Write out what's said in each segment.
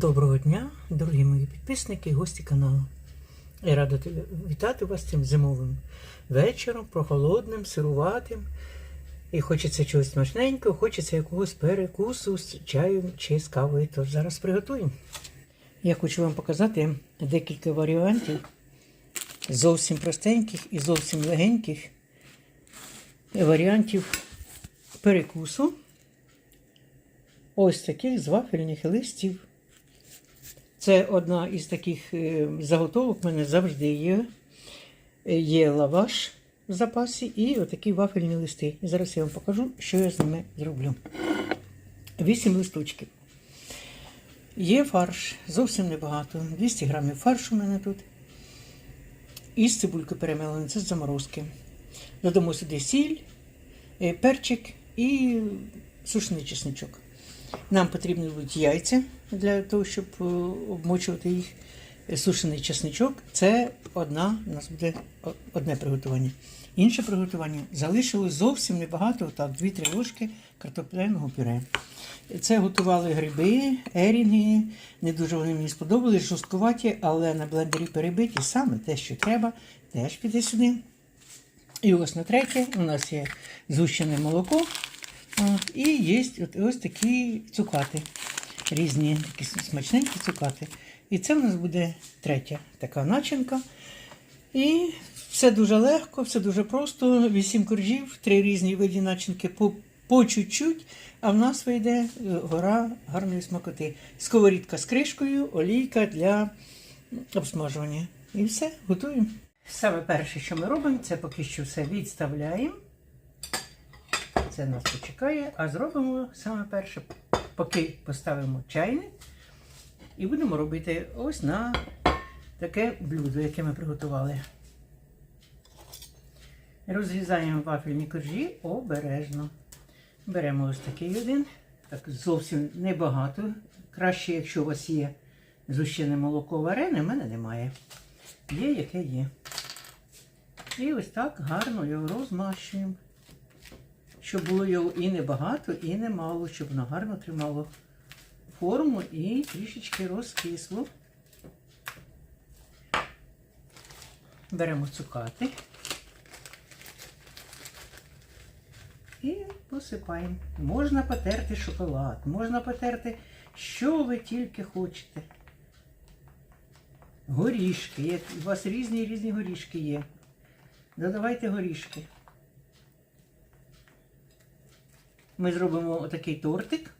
Доброго дня, дорогі мої підписники і гості каналу. Я рада вітати вас цим зимовим вечором, прохолодним, сируватим. І хочеться чогось смачненького, хочеться якогось перекусу з чаєм чи з кавою. Тож зараз приготуємо. Я хочу вам показати декілька варіантів зовсім простеньких і зовсім легеньких варіантів перекусу. Ось таких з вафельних листів. Це одна із таких е, заготовок. У мене завжди є. Е, Є лаваш в запасі і отакі вафельні листи. І зараз я вам покажу, що я з ними зроблю. Вісім листочків. Є фарш, зовсім небагато. 200 грамів фаршу у мене тут. І з цибулькою перемелений, це з заморозки. Додамо сюди сіль, е, перчик і сушений чесничок. Нам потрібні будуть яйця для того, щоб е, обмочувати їх. Е, Сушений чесничок це одна, у нас буде одне приготування. Інше приготування залишилось зовсім небагато, так, 2-3 ложки картопляного пюре. Це готували гриби, ерінги. Не дуже вони мені сподобались, жорсткуваті, але на блендері перебиті саме те, що треба, теж піде сюди. І ось на третє у нас є згущене молоко. І є ось такі цукати. Різні, такі смачненькі цукати. І це у нас буде третя така начинка. І все дуже легко, все дуже просто. Вісім коржів, три різні види начинки по, по чуть-чуть, а в нас вийде е, гора гарної смакоти. Сковорідка з кришкою, олійка для обсмажування. І все, готуємо. Саме перше, що ми робимо, це поки що все відставляємо. Це нас почекає, а зробимо саме перше, поки поставимо чайник і будемо робити ось на таке блюдо, яке ми приготували. Розрізаємо вафельні коржі обережно. Беремо ось такий один, так зовсім небагато. Краще, якщо у вас є зущене молоко варене, в мене немає. Є, яке є. І ось так гарно його розмащуємо. Щоб було його і небагато, і немало, щоб воно гарно тримало форму і трішечки розкисло. Беремо цукати і посипаємо. Можна потерти шоколад, можна потерти, що ви тільки хочете. Горішки. У вас різні різні горішки є. Додавайте горішки. Ми зробимо отакий тортик.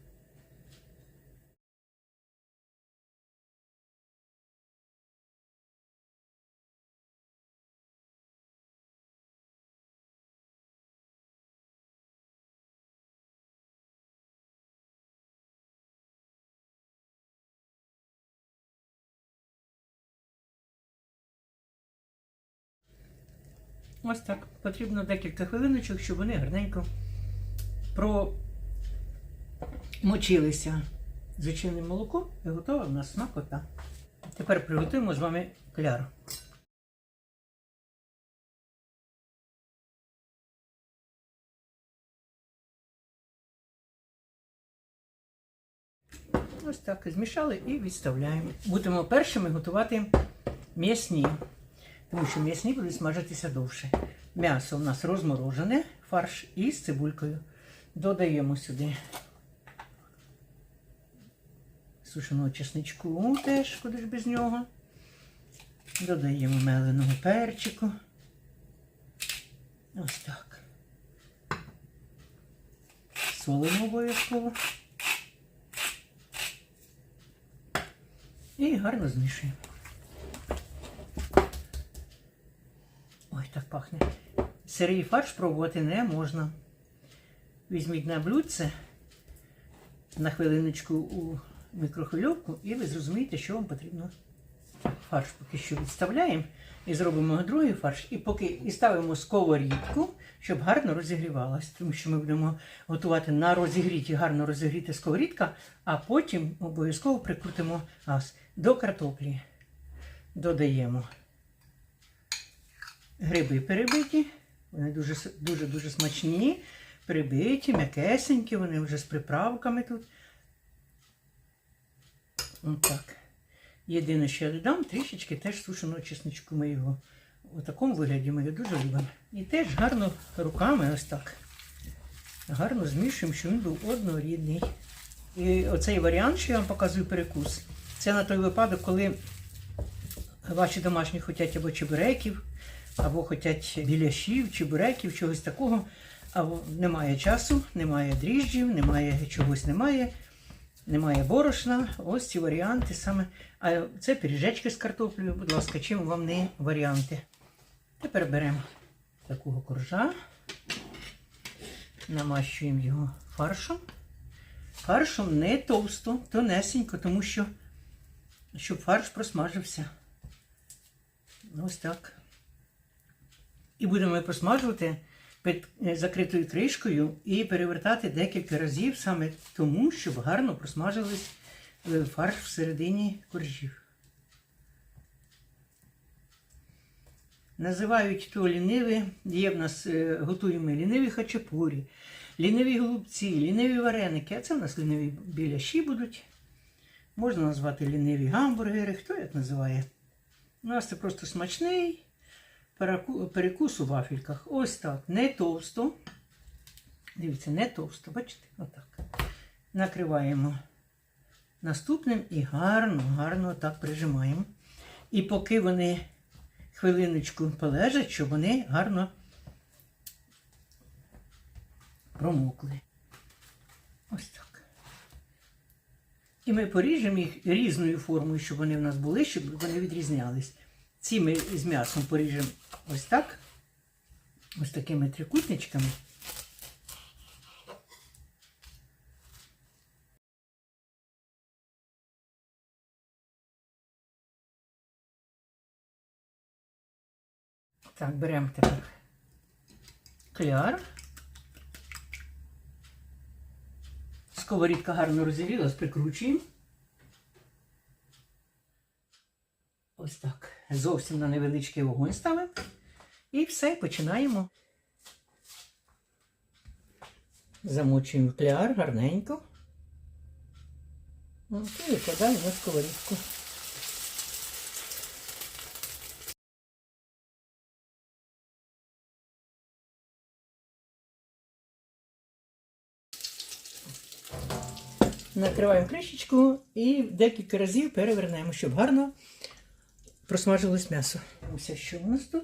Ось так. Потрібно декілька хвилиночок, щоб вони гарненько промочилися. Звичайне молоко і готова в нас смакота. Тепер приготуємо з вами кляр. Ось так змішали і відставляємо. Будемо першими готувати м'ясні, тому що м'ясні будуть смажитися довше. М'ясо у нас розморожене, фарш із цибулькою. Додаємо сюди сушеного чесничку теж, куди ж без нього. Додаємо меленого перчику. Ось так. Солимо обов'язково. І гарно змішуємо. Ой, так пахне. Сирий фарш пробувати не можна. Візьміть на блюдце на хвилиночку у мікрохвильовку і ви зрозумієте, що вам потрібно. Фарш поки що відставляємо і зробимо другий фарш. І поки і ставимо сковорідку, щоб гарно розігрівалась. Тому що ми будемо готувати на розігріті, гарно розігріти сковорідка, а потім обов'язково прикрутимо газ до картоплі. Додаємо гриби перебиті. Вони дуже дуже смачні, прибиті, м'якесенькі, вони вже з приправками тут. Отак. Єдине, що я додам, трішечки теж сушеного чесничку ми його. У такому вигляді ми його дуже любимо. І теж гарно руками ось так. Гарно змішуємо, щоб він був однорідний. І оцей варіант, що я вам показую перекус, це на той випадок, коли ваші домашні хочуть або чебуреків, або хочуть біляшів, чебуреків, чогось такого. Або немає часу, немає дріжджів, немає чогось немає, немає борошна. Ось ці варіанти саме. А це пиріжечки з картоплею, будь ласка, чим вам не варіанти. Тепер беремо такого коржа, намащуємо його фаршем. Фаршем не товсто, тонесенько, тому що щоб фарш просмажився. Ось так. І будемо просмажувати під е, закритою кришкою і перевертати декілька разів саме тому, щоб гарно просмажились е, фарш всередині коржів. Називають то ліниві, є в нас е, готуємо ліниві хачапурі, ліниві голубці, ліниві вареники, а це в нас ліниві біляші будуть. Можна назвати ліниві гамбургери, хто як називає. У нас це просто смачний перекус у вафельках. Ось так, не товсто. Дивіться, не товсто, бачите? Отак. Накриваємо наступним і гарно, гарно так прижимаємо. І поки вони хвилиночку полежать, щоб вони гарно промокли. Ось так. І ми поріжемо їх різною формою, щоб вони в нас були, щоб вони відрізнялись. Ці ми з м'ясом поріжемо ось так, ось такими трикутничками. Так, беремо тепер кляр. Сковорідка гарно розігрілась, прикручуємо. Ось так. Зовсім на невеличкий вогонь ставимо. І все, починаємо. Замочуємо кляр гарненько. І викладаємо на сковорідку. Накриваємо кришечку і декілька разів перевернемо, щоб гарно просмажилось м'ясо. Ось що у нас тут.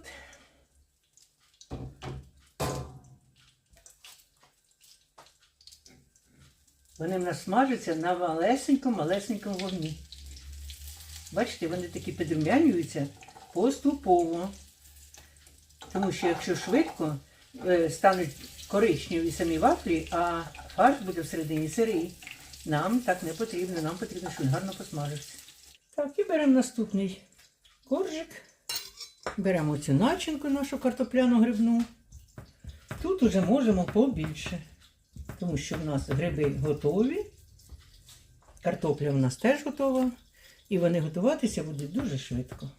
Вони в нас смажаться на малесенькому-малесенькому вогні. Бачите, вони такі підрумянюються поступово. Тому що якщо швидко е, стануть коричневі самі вафлі, а фарш буде всередині сирий, нам так не потрібно. Нам потрібно, щоб він гарно посмажився. Так, і беремо наступний коржик. Беремо цю начинку нашу картопляну грибну. Тут уже можемо побільше, тому що в нас гриби готові, картопля в нас теж готова, і вони готуватися будуть дуже швидко.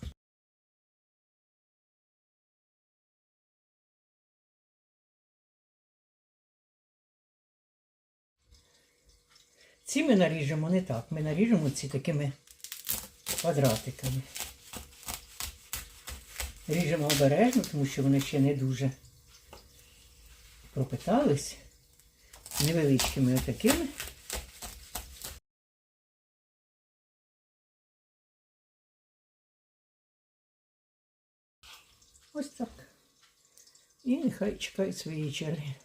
Ці ми наріжемо не так, ми наріжемо ці такими квадратиками. Ріжемо обережно, тому що вони ще не дуже пропитались. Невеличкими отакими. Ось так. І нехай чекають своєї черги.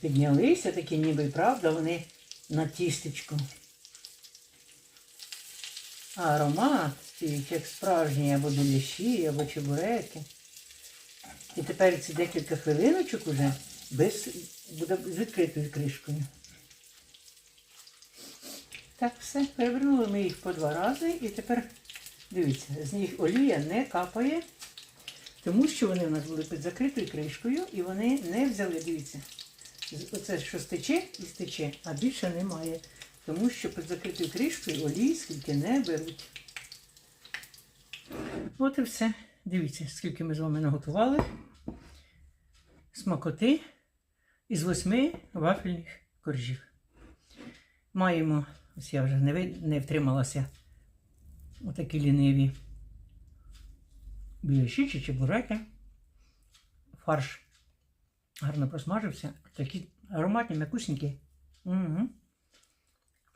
Піднялися такі, ніби правда, вони на тістечку. Аромат стоїть, як справжні або біляші, або чебуреки. І тепер ці декілька хвилиночок уже без, буде з відкритою кришкою. Так, все, перевернули ми їх по два рази і тепер, дивіться, з них олія не капає, тому що вони у нас були під закритою кришкою і вони не взяли, дивіться. Оце що стече і стече, а більше немає. Тому що під закритою кришкою олії скільки не беруть. От і все. Дивіться, скільки ми з вами наготували. Смакоти із восьми вафельних коржів. Маємо Ось я вже не, ви- не втрималася. Отакі ліниві. Біляші чи чебуреки. Фарш гарно просмажився. Такі ароматні, м'якусенькі. Угу.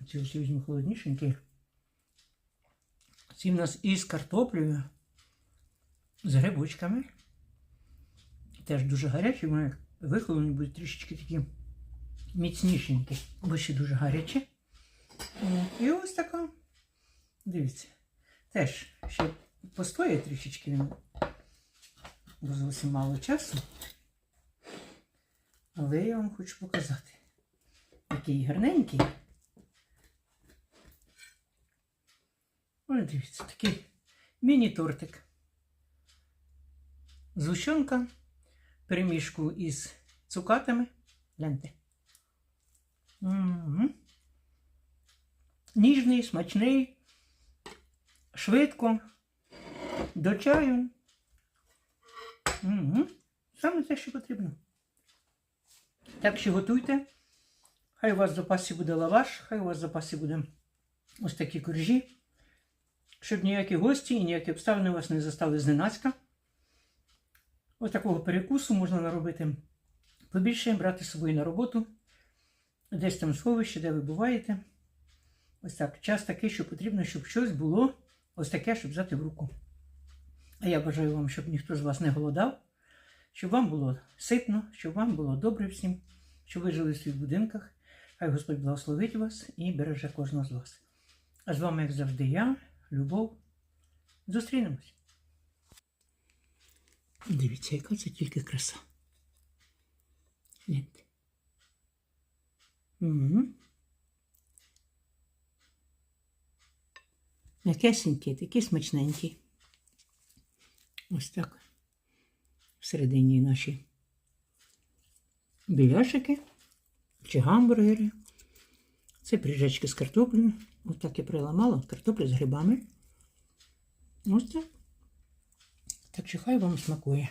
Ці всі візьму холоднішенькі. Ці в нас із картоплею, з грибочками. Теж дуже гарячі, вони вихолені будуть трішечки такі міцнішенькі, бо ще дуже гарячі. І ось така. Дивіться. Теж ще постоє трішечки він. Бо зовсім мало часу. Але я вам хочу показати. Який гарненький. Ось дивіться, такий міні-тортик. Згущенка, перемішку із цукатами. Гляньте. Угу. Ніжний, смачний, швидко, до чаю. Угу. Саме те, що потрібно. Так що готуйте. Хай у вас в запасі буде лаваш, хай у вас в запасі буде ось такі коржі, щоб ніякі гості і ніякі обставини вас не застали зненацька. Ось такого перекусу можна наробити побільше, брати з собою на роботу, десь там сховище, де ви буваєте. Ось так. Час такий, що потрібно, щоб щось було ось таке, щоб взяти в руку. А я бажаю вам, щоб ніхто з вас не голодав, щоб вам було ситно, щоб вам було добре всім, щоб ви жили в своїх будинках. Хай Господь благословить вас і береже кожного з вас. А з вами, як завжди, я, Любов. Зустрінемось. Дивіться, яка це тільки краса. Гляньте. Угу. М'якесенький, такий смачненький. Ось так. Всередині наші біляшики чи гамбургери. Це пиріжечки з картоплею. Ось так я приламала картоплю з грибами. Ось так. Так що хай вам смакує.